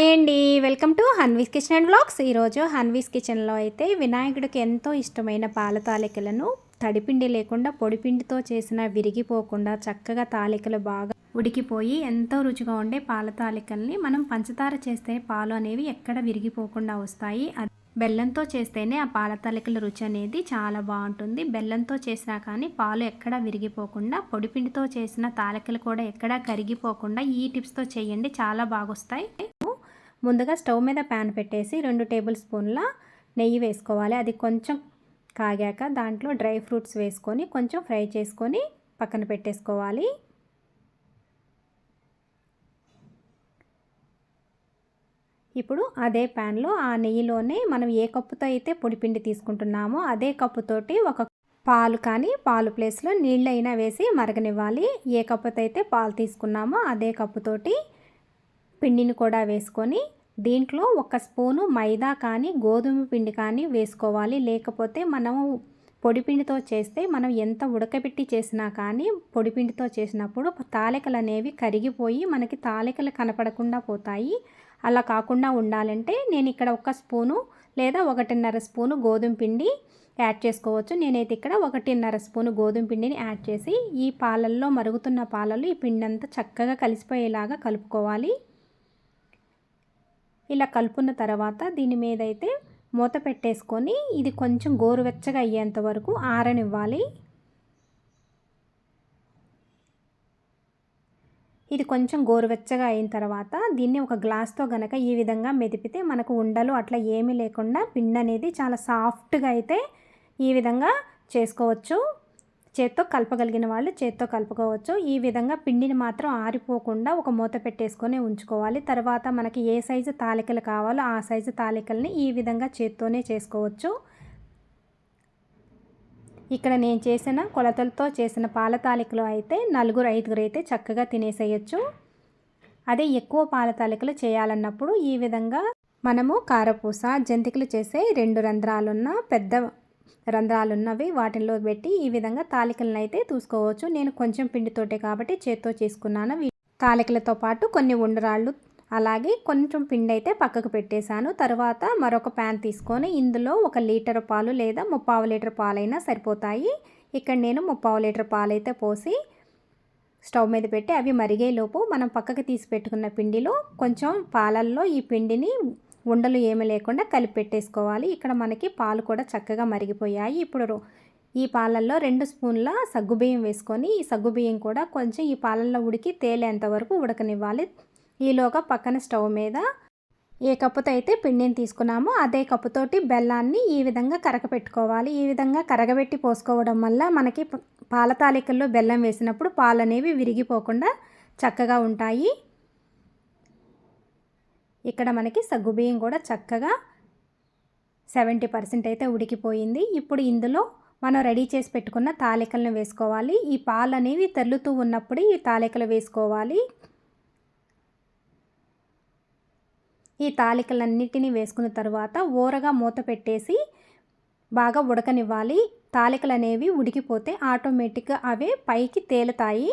Hi అండి. Welcome to Hanvi's kitchen and blogs. ఈరోజు హన్వీస్ కిచెన్లో అయితే వినాయకుడికి ఎంతో ఇష్టమైన పాల తాలికలను తడిపిండి లేకుండా పొడిపిండితో చేసిన విరిగిపోకుండా చక్కగా తాలికలు బాగా ఉడికిపోయి ఎంతో రుచిగా ఉండే పాల తాలికల్ని మనం పంచదార చేస్తే పాలు అనేవి ఎక్కడ విరిగిపోకుండా వస్తాయి. అది బెల్లంతో చేస్తేనే ఆ పాల తాలికల రుచి అనేది చాలా బాగుంటుంది. బెల్లంతో చేసినా కానీ పాలు ఎక్కడా విరిగిపోకుండా పొడిపిండితో చేసిన తాలికలు కూడా ఎక్కడా కరిగిపోకుండా ఈ టిప్స్తో చేయండి. చాలా బాగొస్తాయి. ముందుగా స్టవ్ మీద ప్యాన్ పెట్టేసి రెండు టేబుల్ స్పూన్ల నెయ్యి వేసుకోవాలి. అది కొంచెం కాగాక దాంట్లో డ్రై ఫ్రూట్స్ వేసుకొని కొంచెం ఫ్రై చేసుకొని పక్కన పెట్టేసుకోవాలి. ఇప్పుడు అదే ప్యాన్లో ఆ నెయ్యిలోనే మనం ఏ కప్పుతో అయితే పొడిపిండి తీసుకుంటున్నామో అదే కప్పుతోటి ఒక పాలు కానీ పాలు ప్లేస్లో నీళ్ళైనా వేసి మరగనివ్వాలి. ఏ కప్పుతో అయితే పాలు తీసుకున్నామో అదే కప్పుతోటి పిండిని కూడా వేసుకొని దీంట్లో ఒక స్పూను మైదా కానీ గోధుమ పిండి కానీ వేసుకోవాలి. లేకపోతే మనము పొడిపిండితో చేస్తే మనం ఎంత ఉడకబెట్టి చేసినా కానీ పొడిపిండితో చేసినప్పుడు తాలికలు అనేవి కరిగిపోయి మనకి తాలికలు కనపడకుండా పోతాయి. అలా కాకుండా ఉండాలంటే నేను ఇక్కడ ఒక స్పూను లేదా ఒకటిన్నర స్పూను గోధుమ పిండి యాడ్ చేసుకోవచ్చు. నేనైతే ఇక్కడ ఒకటిన్నర స్పూను గోధుమ పిండిని యాడ్ చేసి ఈ పాలల్లో మరుగుతున్న పాలలు ఈ పిండి అంతా చక్కగా కలిసిపోయేలాగా కలుపుకోవాలి. ఇలా కలుపున్న తర్వాత దీని మీద అయితే మూత పెట్టేసుకొని ఇది కొంచెం గోరువెచ్చగా అయ్యేంత వరకు ఆరనివ్వాలి. ఇది కొంచెం గోరువెచ్చగా అయిన తర్వాత దీన్ని ఒక గ్లాస్తో గనక ఈ విధంగా మెదిపితే మనకు ఉండలు అట్లా ఏమీ లేకుండా పిండి అనేది చాలా సాఫ్ట్గా అయితే ఈ విధంగా చేసుకోవచ్చు. చేత్తో కలపగలిగిన వాళ్ళు చేత్తో కలుపుకోవచ్చు. ఈ విధంగా పిండిని మాత్రం ఆరిపోకుండా ఒక మూత పెట్టేసుకొని ఉంచుకోవాలి. తర్వాత మనకి ఏ సైజు తాలికలు కావాలో ఆ సైజు తాలికల్ని ఈ విధంగా చేత్తోనే చేసుకోవచ్చు. ఇక్కడ నేను చేసిన కొలతలతో చేసిన పాల తాలికలు అయితే నలుగురు ఐదుగురు అయితే చక్కగా తినేసేయచ్చు. అదే ఎక్కువ పాల తాలికలు చేయాలన్నప్పుడు ఈ విధంగా మనము కారపూస జంతికలు చేసే రెండు రంధ్రాలున్న పెద్ద రంధ్రాలు ఉన్నవి వాటిల్లో పెట్టి ఈ విధంగా తాలికలను అయితే చూసుకోవచ్చు నేను కొంచెం పిండితోటే కాబట్టి చేత్తో చేసుకున్నాను. తాలికలతో పాటు కొన్ని ఉండరాళ్ళు అలాగే కొంచెం పిండి అయితే పక్కకు పెట్టేశాను. తర్వాత మరొక ప్యాన్ తీసుకొని ఇందులో ఒక లీటర్ పాలు లేదా ముప్పావు లీటర్ పాలైనా సరిపోతాయి. ఇక్కడ నేను ముప్పావు లీటర్ పాలు అయితే పోసి స్టవ్ మీద పెట్టి అవి మరిగేలోపు మనం పక్కకు తీసి పెట్టుకున్న పిండిలో కొంచెం పాలల్లో ఈ పిండిని ఉండలు ఏమి లేకుండా కలిపి పెట్టేసుకోవాలి ఇక్కడ మనకి పాలు కూడా చక్కగా మరిగిపోయాయి. ఇప్పుడు ఈ పాలల్లో రెండు స్పూన్ల సగ్గుబియ్యం వేసుకొని ఈ సగ్గుబియ్యం కూడా కొంచెం ఈ పాలల్లో ఉడికి తేలేంత వరకు ఉడకనివ్వాలి. ఈలోగా పక్కన స్టవ్ మీద ఏ కప్పుతో అయితే పిండిని తీసుకున్నామో అదే కప్పుతోటి బెల్లాన్ని ఈ విధంగా కరగపెట్టుకోవాలి. ఈ విధంగా కరగబెట్టి పోసుకోవడం వల్ల మనకి పాల తాలికల్లో బెల్లం వేసినప్పుడు పాలు అనేవి విరిగిపోకుండా చక్కగా ఉంటాయి. ఇక్కడ మనకి సగ్గుబియ్యం కూడా చక్కగా సెవెంటీ పర్సెంట్ అయితే ఉడికిపోయింది. ఇప్పుడు ఇందులో మనం రెడీ చేసి పెట్టుకున్న తాలికలను వేసుకోవాలి. ఈ పాలు అనేవి తెల్లుతూ ఉన్నప్పుడు ఈ తాలికలు వేసుకోవాలి. ఈ తాలికలన్నిటినీ వేసుకున్న తర్వాత ఊరగా మూత పెట్టేసి బాగా ఉడకనివ్వాలి. తాలికలు అనేవి ఉడికిపోతే ఆటోమేటిక్గా అవే పైకి తేలుతాయి.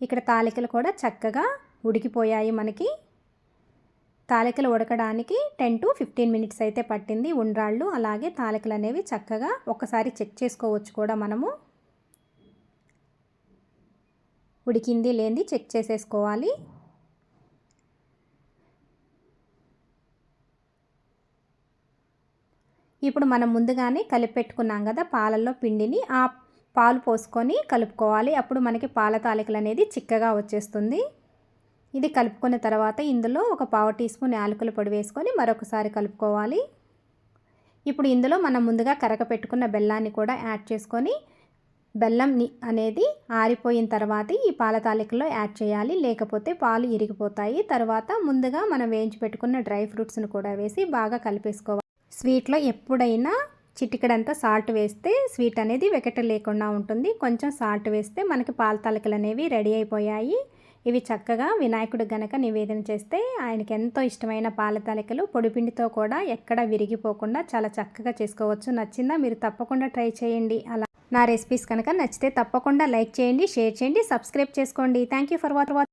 ఇక్కడ తాలికలు కూడా చక్కగా ఉడికిపోయాయి మనకి. తాలికలు ఉడకడానికి టెన్ టు ఫిఫ్టీన్ మినిట్స్ అయితే పట్టింది ఉండ్రాళ్ళు. అలాగే తాలికలు అనేవి చక్కగా ఒకసారి చెక్ చేసుకోవచ్చు కూడా మనము. ఉడికింది లేనిది చెక్ చేసేసుకోవాలి. ఇప్పుడు మనం ముందుగానే కలిపెట్టుకున్నాం కదా పాలల్లో పిండిని. ఆ పాలు పోసుకొని కలుపుకోవాలి. అప్పుడు మనకి పాల తాలికలు అనేది చిక్కగా వచ్చేస్తుంది. ఇది కలుపుకున్న తర్వాత ఇందులో ఒక పావు టీ స్పూన్ యాలకుల పొడి వేసుకొని మరొకసారి కలుపుకోవాలి. ఇప్పుడు ఇందులో మనం ముందుగా కరగపెట్టుకున్న బెల్లాన్ని కూడా యాడ్ చేసుకొని బెల్లం అనేది ఆరిపోయిన తర్వాత ఈ పాల తాలికలో యాడ్ చేయాలి. లేకపోతే పాలు ఇరిగిపోతాయి. తర్వాత ముందుగా మనం వేయించి పెట్టుకున్న డ్రై ఫ్రూట్స్ని కూడా వేసి బాగా కలిపేసుకోవాలి. స్వీట్లో ఎప్పుడైనా చిటికడంతా సాల్ట్ వేస్తే స్వీట్ అనేది వెకట లేకుండా ఉంటుంది. కొంచెం సాల్ట్ వేస్తే మనకి పాలతలకలు అనేవి రెడీ అయిపోయాయి. ఇవి చక్కగా వినాయకుడు గనక నివేదన చేస్తే ఆయనకి ఎంతో ఇష్టమైన పాల పొడిపిండితో కూడా ఎక్కడ విరిగిపోకుండా చాలా చక్కగా చేసుకోవచ్చు. నచ్చిందా మీరు తప్పకుండా ట్రై చేయండి. అలా నా రెసిపీస్ కనుక నచ్చితే తప్పకుండా లైక్ చేయండి షేర్ చేయండి సబ్స్క్రైబ్ చేసుకోండి. Thank you for watch